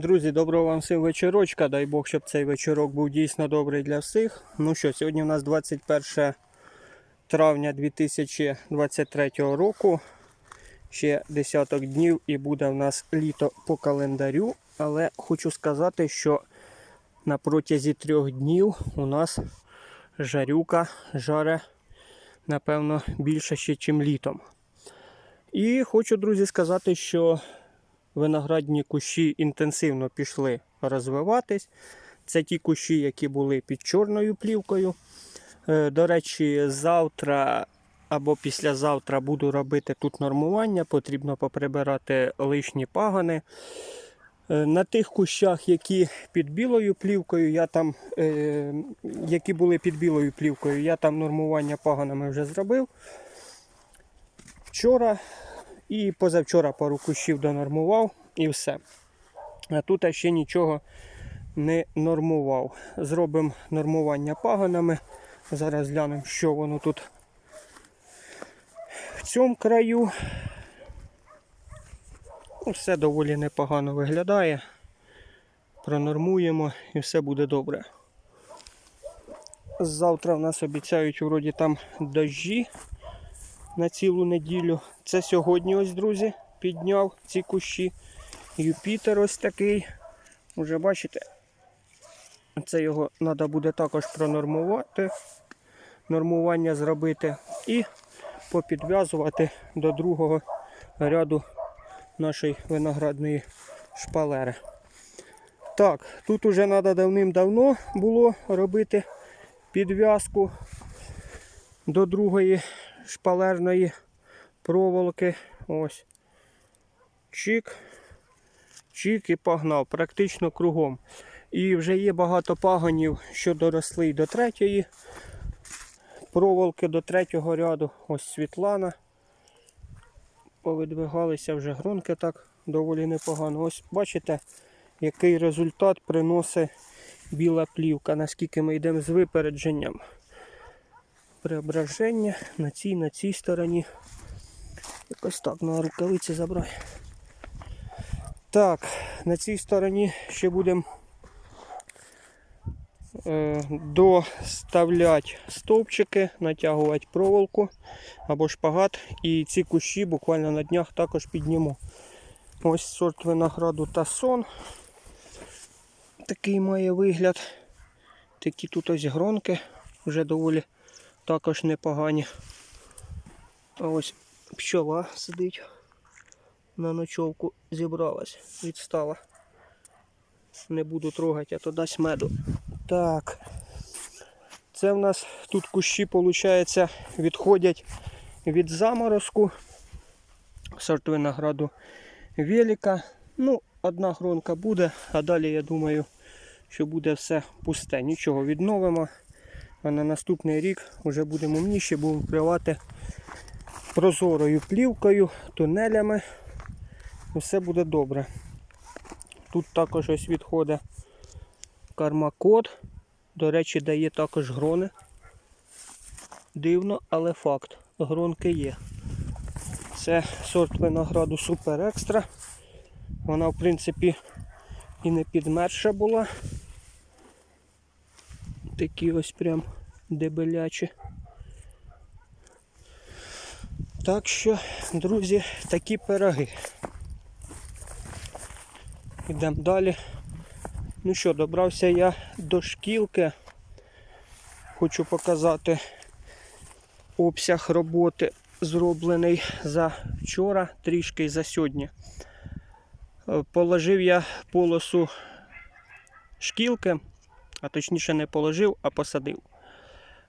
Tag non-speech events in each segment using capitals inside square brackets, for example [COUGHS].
Друзі, доброго вам всім вечорочка. Дай Бог, щоб цей вечорок був дійсно добрий для всіх. Ну що, сьогодні у нас 21 травня 2023 року. Ще десяток днів і буде в нас літо по календарю. Але хочу сказати, що на протязі трьох днів у нас жарюка жаре, напевно, більше ще, ніж літом. І хочу, друзі, сказати, що виноградні кущі інтенсивно пішли розвиватись. Це ті кущі, які були під чорною плівкою. Е, До речі, завтра або післязавтра буду робити тут нормування. Потрібно поприбирати лишні пагани. Е, На тих кущах, які під білою плівкою, я там, е, які були під білою плівкою, я там нормування паганами вже зробив. Вчора і позавчора пару кущів донормував і все. А тут я ще нічого не нормував. Зробимо нормування паганами. Зараз глянемо, що воно тут в цьому краю. Ну, Все доволі непогано виглядає. Пронормуємо і все буде добре. Завтра в нас обіцяють вроді там дощі на цілу неділю. Це сьогодні, ось, друзі, підняв ці кущі. Юпітер ось такий. Уже бачите, це його треба буде також пронормувати, нормування зробити і попідв'язувати до другого ряду нашої виноградної шпалери. Так, тут уже треба давним-давно було робити підв'язку до другої шпалерної проволоки. Ось. Чик, чик і погнав, практично кругом. І вже є багато пагонів, що доросли до третьої проволоки, до третього ряду. Ось Світлана. Повидвигалися вже гронки так доволі непогано. Ось бачите, який результат приносить біла плівка, наскільки ми йдемо з випередженням преображення на цій, на цій стороні. Якось так на рукавиці забрати. Так, на цій стороні ще будемо е, доставляти стовпчики, натягувати проволоку або шпагат. І ці кущі буквально на днях також підніму. Ось сорт винограду Тасон. Такий має вигляд. Такі тут ось гронки вже доволі також непогані. А ось пчола сидить на ночовку, зібралась, відстала. Не буду трогати, а то дасть меду. Так. Це в нас тут кущі, виходить, відходять від заморозку. Сорт винограду велика. Ну, одна гронка буде, а далі я думаю, що буде все пусте. Нічого відновимо. А на наступний рік вже будемо умніші, будемо вкривати прозорою плівкою, тунелями. І все буде добре. Тут також ось відходить кармакод. До речі, дає також грони. Дивно, але факт. Гронки є. Це сорт винограду Супер Екстра. Вона, в принципі, і не підмерша була. Такі ось прям дебелячі. Так що, друзі, такі пироги. Йдемо далі. Ну що, добрався я до шкілки. Хочу показати обсяг роботи, зроблений за вчора, трішки і за сьогодні. Е, Положив я полосу шкілки, а точніше не положив, а посадив.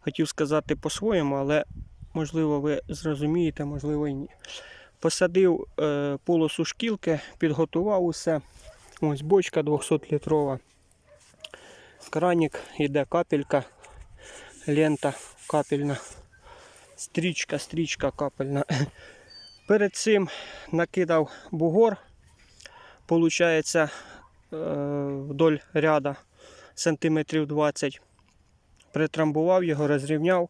Хотів сказати по-своєму, але можливо ви зрозумієте, можливо і ні. Посадив е, полосу шкілки, підготував усе. Ось бочка 200-літрова. Кранік, іде капелька, лента капельна, стрічка, стрічка капельна. [COUGHS] Перед цим накидав бугор. Получається е, вдоль ряда сантиметрів 20. Притрамбував його, розрівняв.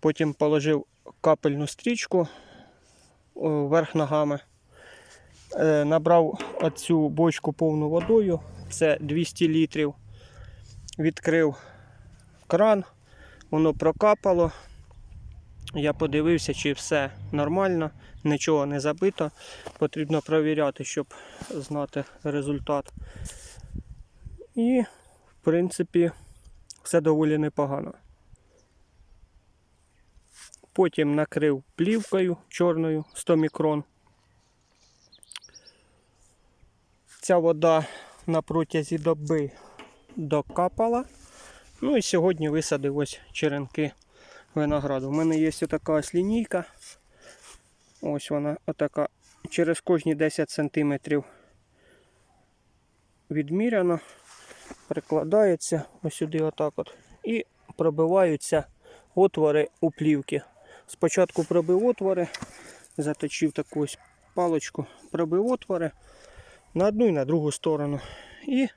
Потім положив капельну стрічку о, верх ногами Е, Набрав оцю бочку повну водою, це 200 літрів. Відкрив кран, воно прокапало. Я подивився, чи все нормально, нічого не забито. Потрібно перевіряти, щоб знати результат. І, принципі, все доволі непогано. Потім накрив плівкою чорною 100 мікрон. Ця вода на протязі доби докапала. Ну і сьогодні висадив ось черенки винограду. У мене є така ось лінійка. Ось вона отака. Через кожні 10 см відміряно, прикладається ось сюди отак от. І пробиваються отвори у плівки. Спочатку пробив отвори, заточив таку ось паличку, пробив отвори на одну і на другу сторону. І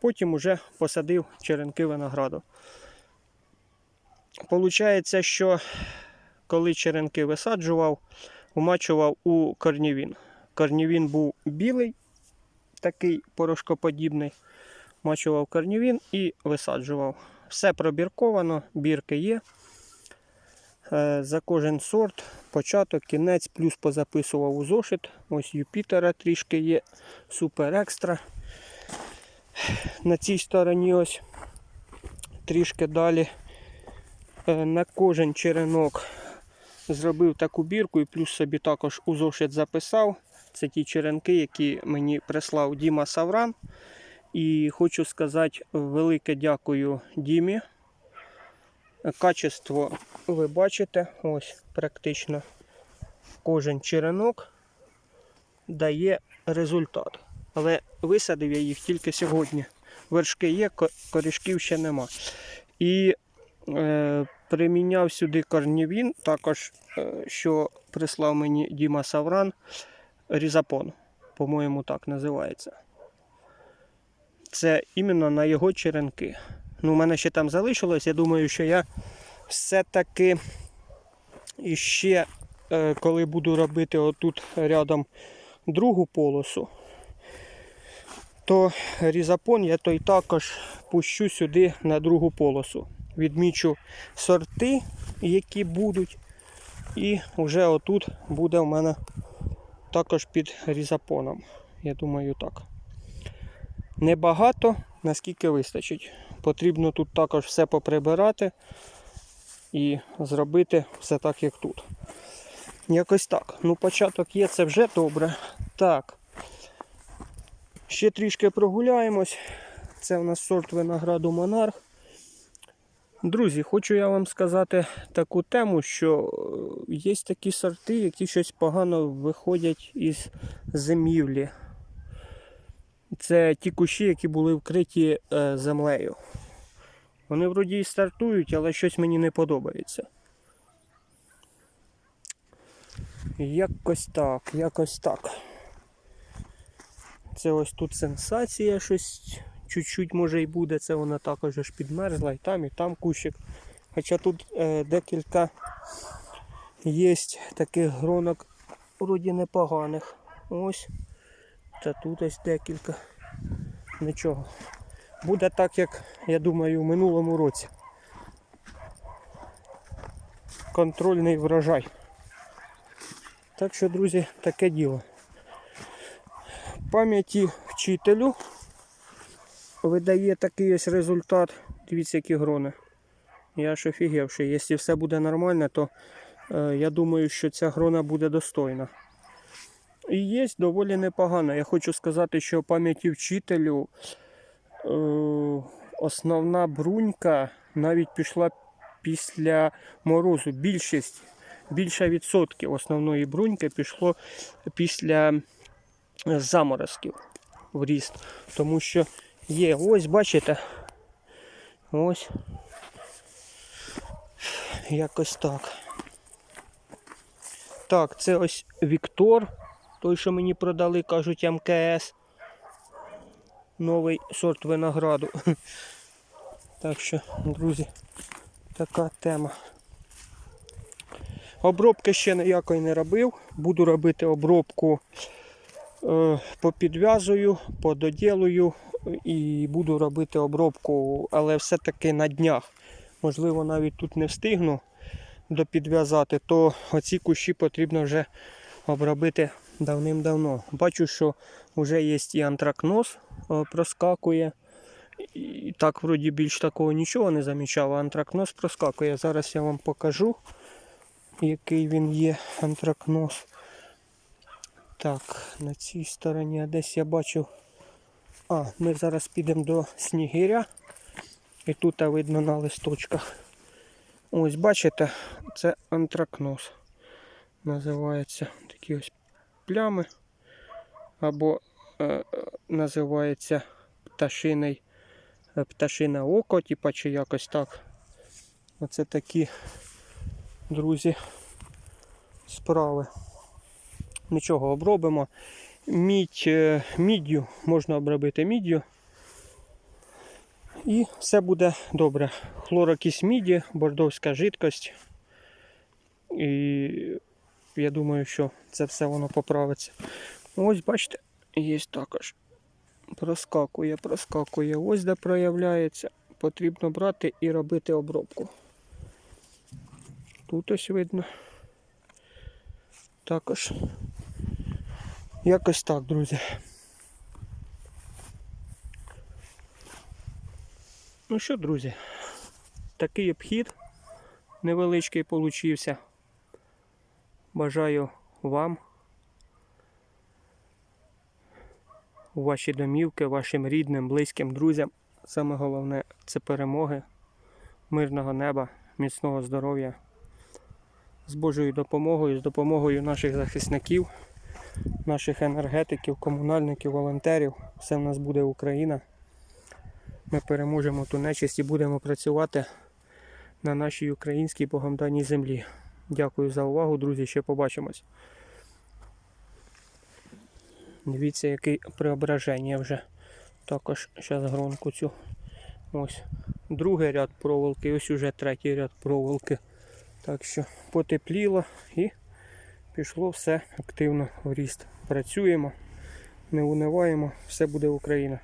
потім уже посадив черенки винограду. Получається, що коли черенки висаджував, вмачував у корнівін. Корнівін був білий, такий порошкоподібний. Мачував корнівін і висаджував. Все пробірковано, бірки є. Е, За кожен сорт, початок, кінець, плюс позаписував у зошит. Ось Юпітера трішки є, супер екстра. На цій стороні ось трішки далі. Е, На кожен черенок зробив таку бірку і плюс собі також у зошит записав. Це ті черенки, які мені прислав Діма Савран. І хочу сказати велике дякую Дімі. Качество ви бачите, ось практично кожен черенок дає результат. Але висадив я їх тільки сьогодні. Вершки є, корішків ще нема. І е, приміняв сюди корнівін, також, е, що прислав мені Діма Савран, різапон, по-моєму, так називається. Це іменно на його черенки. Ну, у мене ще там залишилось. Я думаю, що я все-таки іще, е, коли буду робити отут рядом другу полосу, то різапон я той також пущу сюди на другу полосу. Відмічу сорти, які будуть. І вже отут буде в мене також під різапоном. Я думаю, так. Небагато, наскільки вистачить. Потрібно тут також все поприбирати і зробити все так, як тут. Якось так. Ну, початок є, це вже добре. Так. Ще трішки прогуляємось. Це у нас сорт винограду Монарх. Друзі, хочу я вам сказати таку тему, що е, є такі сорти, які щось погано виходять із зимівлі. Це ті кущі, які були вкриті е, землею. Вони вроді і стартують, але щось мені не подобається. Якось так, якось так. Це ось тут сенсація, щось чуть-чуть може і буде. Це вона також аж підмерзла, і там, і там кущик. Хоча тут е, декілька є таких гронок вроді непоганих. Ось. Та тут ось декілька. Нічого. Буде так, як я думаю, в минулому році. Контрольний врожай. Так що, друзі, таке діло. Пам'яті вчителю видає такий ось результат. Дивіться, які грони. Я ж офігевший. Якщо все буде нормально, то е, я думаю, що ця грона буде достойна. І є доволі непогано. Я хочу сказати, що пам'яті вчителю е, основна брунька навіть пішла після морозу. Більшість, більше відсотків основної бруньки пішло після заморозків в ріст. Тому що є, ось бачите, ось якось так. Так, це ось Віктор, той, що мені продали, кажуть, МКС. Новий сорт винограду. [LAUGHS] Так що, друзі, така тема. Обробки ще ніякої не робив. Буду робити обробку Е, Попідв'язую, пододілую і буду робити обробку, але все-таки на днях. Можливо, навіть тут не встигну допідв'язати, то оці кущі потрібно вже обробити давним-давно. Бачу, що вже є і антракноз е, проскакує. І так, вроді більш такого нічого не замічав, а антракноз проскакує. Зараз я вам покажу, який він є антракноз. Так, на цій стороні а десь я бачив. А, ми зараз підемо до снігиря. І тут видно на листочках. Ось, бачите, це антракноз. Називається такі ось плями. Або е, називається пташиний, е, пташине око, типа, чи якось так. Оце такі, друзі, справи. Нічого обробимо. Мідь, е, міддю можна обробити міддю. І все буде добре. Хлорокись міді, бордовська жидкость. І я думаю, що це все воно поправиться. Ось, бачите, є також. Проскакує, проскакує. Ось де проявляється. Потрібно брати і робити обробку. Тут ось видно. Також. Якось так, друзі. Ну що, друзі, такий обхід невеличкий получився. Бажаю вам, ваші домівки, вашим рідним, близьким, друзям. Саме головне це перемоги, мирного неба, міцного здоров'я. З Божою допомогою, з допомогою наших захисників, наших енергетиків, комунальників, волонтерів. Все в нас буде Україна. Ми переможемо ту нечисть і будемо працювати на нашій українській Богом даній землі. Дякую за увагу, друзі. Ще побачимось. Дивіться, який преображення вже. Також зараз гронку цю. Ось другий ряд проволоки, ось уже третій ряд проволоки. Так що потепліло і пішло все активно в ріст. Працюємо, не униваємо, все буде Україна.